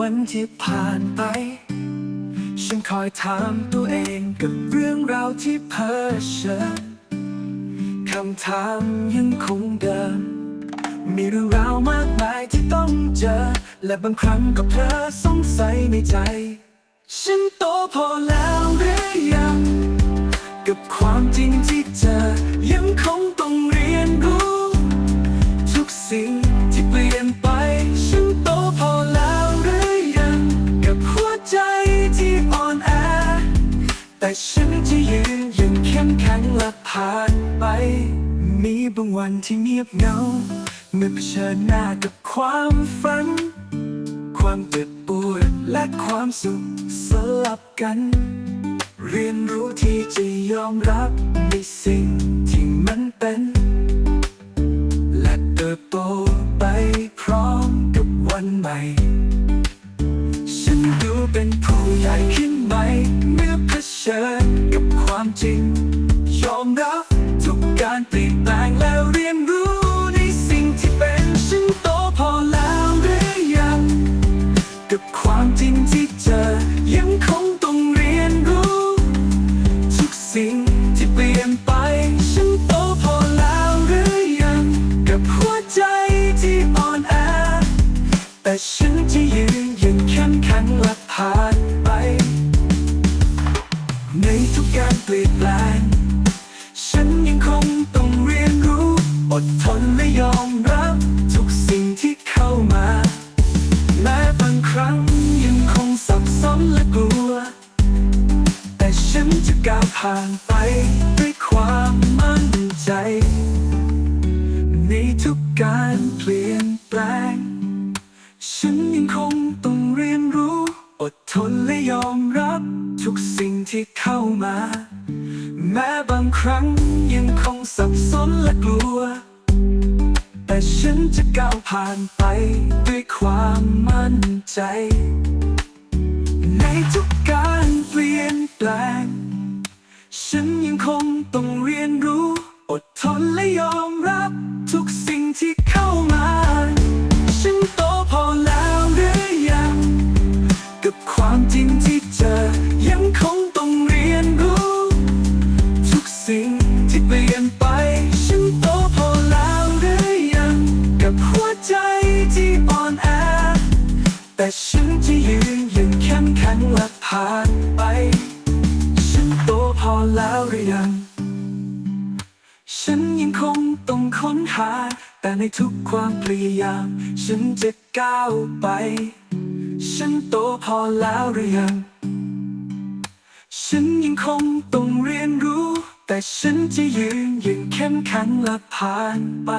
วันที่ผ่านไป ฉันคอยถามตัวเองกับเรื่องราวที่เพ้อเชิญคำถามยังคงเดิม มีเรื่องราวมากมายที่ต้องเจอ และบางครั้งก็เพลอสงสัยในใจ ฉันโตพอแล้วหรือยังกับความ แต่ฉันจะยืนยังเข้มแข็งและผ่านไป มีบางวันที่เงียบเหงา เมื่อเผชิญหน้ากับความฝัน ความเจ็บปวดและความสุขสลับกัน เรียนรู้ที่จะยอมรับในสิ่งที่มันเป็น และเติบโต จริง ผ่านไปด้วยความมั่นใจในทุกการเปลี่ยนแปลง ฉันยังคงต้องเรียนรู้ อดทนและยอมรับ ทุกสิ่งที่เข้ามา แม้บางครั้งยังคงสับสนและกลัว แต่ฉันจะก้าวผ่านไปด้วยความมั่นใจ ในทุกการเปลี่ยนแปลง ฉันยังคงต้องเรียนรู้ อดทนและยอมรับ ทุกสิ่งที่เข้ามา ฉันโตพอแล้วหรือยัง กับความจริงที่เจอ ยังคงต้องเรียนรู้ ทุกสิ่งที่เปลี่ยนไป ฉันโตพอแล้วหรือยัง กับหัวใจที่อ่อนแอ แต่ฉันจะยืนยังเข้มแข็งและผ่านไปฉันโตพ อแล้วหรือยัง ฉันยังคงต้องค้นหา แต่ในทุกความพยายาม ฉันจะก้าวไป ฉันโตพอแล้วหรือยัง ฉันยังคงต้องเรียนรู้ แต่ฉันจะยืนยังเข้มแข็งและผ่านไป